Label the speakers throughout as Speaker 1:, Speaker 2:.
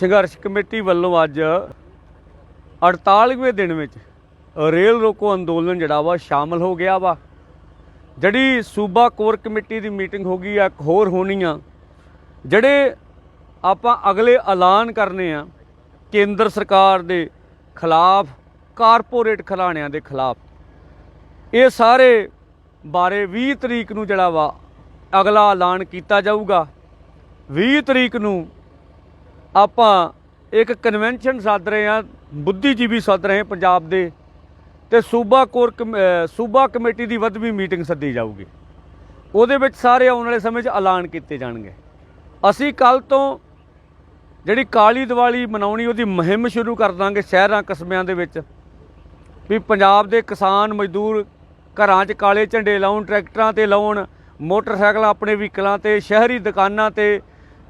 Speaker 1: ਸੰਘਰਸ਼ ਕਮੇਟੀ ਵੱਲੋਂ ਅੱਜ 48ਵੇਂ ਦਿਨ ਵਿੱਚ ਰੇਲ ਰੋਕੋ ਅੰਦੋਲਨ ਜਿਹੜਾ ਵਾ ਸ਼ਾਮਲ ਹੋ ਗਿਆ ਵਾ। ਜਿਹੜੀ ਸੂਬਾ ਕੋਰ ਕਮੇਟੀ ਦੀ ਮੀਟਿੰਗ ਹੋ ਗਈ ਆ, ਇੱਕ ਹੋਰ ਹੋਣੀ ਆ। ਜਿਹੜੇ ਆਪਾਂ ਅਗਲੇ ਐਲਾਨ ਕਰਨੇ ਆ, ਕੇਂਦਰ ਸਰਕਾਰ ਦੇ ਖਿਲਾਫ, ਕਾਰਪੋਰੇਟ ਖਿਲਾਣਿਆਂ ਦੇ ਖਿਲਾਫ। ਇਹ ਸਾਰੇ ਬਾਰੇ 20 ਤਰੀਕ ਨੂੰ ਜਿਹੜਾ ਵਾ ਅਗਲਾ ਐਲਾਨ ਕੀਤਾ ਜਾਊਗਾ। 20 ਤਰੀਕ ਨੂੰ ਆਪਾਂ ਇੱਕ ਕਨਵੈਨਸ਼ਨ ਸੱਦ ਰਹੇ ਹਾਂ, ਬੁੱਧੀਜੀਵੀ ਸੱਦ ਰਹੇ ਪੰਜਾਬ ਦੇ, ਤੇ ਸੂਬਾ ਕੋਰ ਕਮ- ਸੂਬਾ ਕਮੇਟੀ ਦੀ ਵੱਧਵੀਂ ਮੀਟਿੰਗ ਸੱਦੀ ਜਾਊਗੀ। ਉਹਦੇ ਵਿੱਚ ਸਾਰੇ ਆਉਣ ਵਾਲੇ ਸਮੇਂ 'ਚ ਐਲਾਨ ਕੀਤੇ ਜਾਣਗੇ। ਅਸੀਂ ਕੱਲ ਤੋਂ ਜਿਹੜੀ ਕਾਲੀ ਦੀਵਾਲੀ ਮਨਾਉਣੀ, ਉਹਦੀ ਮੁਹਿੰਮ ਸ਼ੁਰੂ ਕਰ ਦਾਂਗੇ ਸ਼ਹਿਰਾਂ, ਕਸਬਿਆਂ ਦੇ ਵਿੱਚ, ਵੀ ਪੰਜਾਬ ਦੇ ਕਿਸਾਨ ਮਜ਼ਦੂਰ ਘਰਾਂ 'ਚ ਕਾਲੇ ਝੰਡੇ ਲਾਉਣ, ਟਰੈਕਟਰਾਂ ਤੇ ਲਾਉਣ, ਮੋਟਰਸਾਈਕਲ ਆਪਣੇ ਵਹੀਕਲਾਂ ਤੇ, ਸ਼ਹਿਰੀ ਦੁਕਾਨਾਂ ਤੇ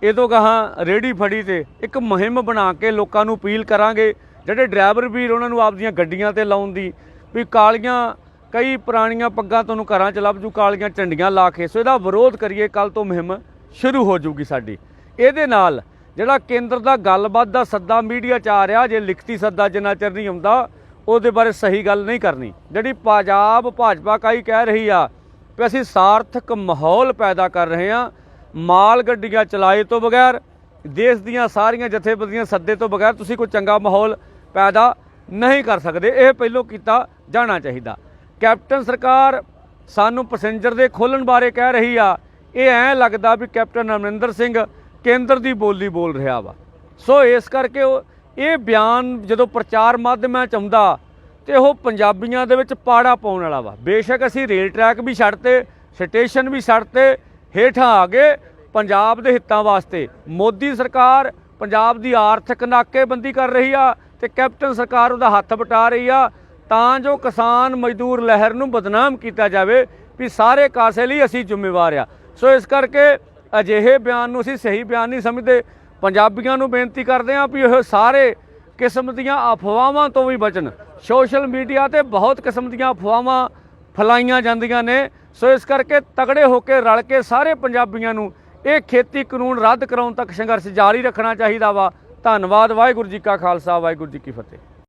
Speaker 1: ਇਹ ਤੋਂ ਗਾਹਾਂ ਰੇੜੀ ਫੜੀ ਤੇ ਇੱਕ ਮੁਹਿੰਮ ਬਣਾ ਕੇ ਲੋਕਾਂ ਨੂੰ ਅਪੀਲ ਕਰਾਂਗੇ, ਜਿਹੜੇ ਡਰਾਈਵਰ ਵੀਰ ਉਹਨਾਂ ਨੂੰ ਆਪਦੀਆਂ ਗੱਡੀਆਂ ਤੇ ਲਾਉਣ ਦੀ, ਵੀ ਕਾਲੀਆਂ, ਕਈ ਪੁਰਾਣੀਆਂ ਪੱਗਾਂ ਤੁਹਾਨੂੰ ਘਰਾਂ 'ਚ ਲੱਭ ਜੂ, ਕਾਲੀਆਂ ਝੰਡੀਆਂ ਲਾ ਕੇ। ਸੋ ਇਹਦਾ ਵਿਰੋਧ ਕਰੀਏ ਕੱਲ ਤੋਂ ਮੁਹਿੰਮ ਸ਼ੁਰੂ ਹੋ ਜੂਗੀ ਸਾਡੀ। ਇਹਦੇ ਨਾਲ ਜਿਹੜਾ ਕੇਂਦਰ ਦਾ ਗੱਲਬਾਤ ਦਾ ਸੱਦਾ ਮੀਡੀਆ 'ਚ ਆ ਰਿਹਾ, ਜੇ ਲਿਖਤੀ ਸੱਦਾ ਜਿੰਨਾ ਚਿਰ ਨਹੀਂ ਆਉਂਦਾ, ਉਹਦੇ ਬਾਰੇ ਸਹੀ ਗੱਲ ਨਹੀਂ ਕਰਨੀ। ਜਿਹੜੀ ਪੰਜਾਬ ਭਾਜਪਾ ਕਾਈ ਕਹਿ ਰਹੀ ਆ, ਵੀ ਅਸੀਂ ਸਾਰਥਕ ਮਾਹੌਲ ਪੈਦਾ ਕਰ ਰਹੇ ਹਾਂ ਮਾਲ ਗੱਡੀਆਂ ਚਲਾਏ ਤੋਂ ਬਗੈਰ, ਦੇਸ਼ ਦੀਆਂ ਸਾਰੀਆਂ ਜਥੇਬੰਦੀਆਂ ਸੱਦੇ ਤੋਂ ਬਗੈਰ ਤੁਸੀਂ ਕੋਈ ਚੰਗਾ ਮਾਹੌਲ ਪੈਦਾ ਨਹੀਂ ਕਰ ਸਕਦੇ। ਇਹ ਪਹਿਲੋਂ ਕੀਤਾ ਜਾਣਾ ਚਾਹੀਦਾ। ਕੈਪਟਨ ਸਰਕਾਰ ਸਾਨੂੰ ਪੈਸੇਂਜਰ ਦੇ ਖੋਲਣ ਬਾਰੇ ਕਹਿ ਰਹੀ ਆ। ਇਹ ਐਂ ਲੱਗਦਾ ਵੀ ਕੈਪਟਨ ਅਮਰਿੰਦਰ ਸਿੰਘ ਕੇਂਦਰ ਦੀ ਬੋਲੀ ਬੋਲ ਰਿਹਾ ਵਾ। ਸੋ ਇਸ ਕਰਕੇ ਉਹ, ਇਹ ਬਿਆਨ ਜਦੋਂ ਪ੍ਰਚਾਰ ਮਾਧਿਅਮਾਂ ਚ ਆਉਂਦਾ ਤੇ ਉਹ ਪੰਜਾਬੀਆਂ ਦੇ ਵਿੱਚ ਪਾੜਾ ਪਾਉਣ ਵਾਲਾ ਵਾ। ਬੇਸ਼ੱਕ ਅਸੀਂ ਰੇਲ ਟਰੈਕ ਵੀ ਛੱਡਤੇ, ਸਟੇਸ਼ਨ ਵੀ ਛੱਡਤੇ ਹੇਠਾਂ ਆ ਗਏ ਪੰਜਾਬ ਦੇ ਹਿੱਤਾਂ ਵਾਸਤੇ। ਮੋਦੀ ਸਰਕਾਰ ਪੰਜਾਬ ਦੀ ਆਰਥਿਕ ਨਾਕੇਬੰਦੀ ਕਰ ਰਹੀ ਆ ਤੇ ਕੈਪਟਨ ਸਰਕਾਰ ਉਹਦਾ ਹੱਥ ਵਟਾ ਰਹੀ ਆ। ਤਾਂ ਜੋ ਕਿਸਾਨ ਮਜ਼ਦੂਰ ਲਹਿਰ ਨੂੰ ਬਦਨਾਮ ਕੀਤਾ ਜਾਵੇ ਵੀ ਸਾਰੇ ਕਾਸੇ ਲਈ ਅਸੀਂ ਜ਼ਿੰਮੇਵਾਰ ਆ। ਸੋ ਇਸ ਕਰਕੇ ਅਜਿਹੇ ਬਿਆਨ ਨੂੰ ਅਸੀਂ ਸਹੀ ਬਿਆਨ ਨਹੀਂ ਸਮਝਦੇ। ਪੰਜਾਬੀਆਂ ਨੂੰ ਬੇਨਤੀ ਕਰਦੇ ਹਾਂ ਵੀ ਇਹ ਸਾਰੇ ਕਿਸਮ ਦੀਆਂ ਅਫਵਾਹਾਂ ਤੋਂ ਵੀ ਬਚਣ। ਸੋਸ਼ਲ ਮੀਡੀਆ ਤੇ ਬਹੁਤ ਕਿਸਮ ਦੀਆਂ ਅਫਵਾਹਾਂ ਫਲਾਈਆਂ ਜਾਂਦੀਆਂ ਨੇ। ਸੋ ਇਸ ਕਰਕੇ ਤਗੜੇ ਹੋ ਕੇ ਰਲ ਕੇ ਸਾਰੇ ਪੰਜਾਬੀਆਂ ਨੂੰ ਇਹ ਖੇਤੀ ਕਾਨੂੰਨ ਰੱਦ ਕਰਾਉਣ ਤੱਕ ਸੰਘਰਸ਼ ਜਾਰੀ ਰੱਖਣਾ ਚਾਹੀਦਾ ਵਾ। ਧੰਨਵਾਦ, ਵਾਹਿਗੁਰੂ ਜੀ ਕਾ ਖਾਲਸਾ, ਵਾਹਿਗੁਰੂ ਜੀ ਕੀ ਫਤਿਹ।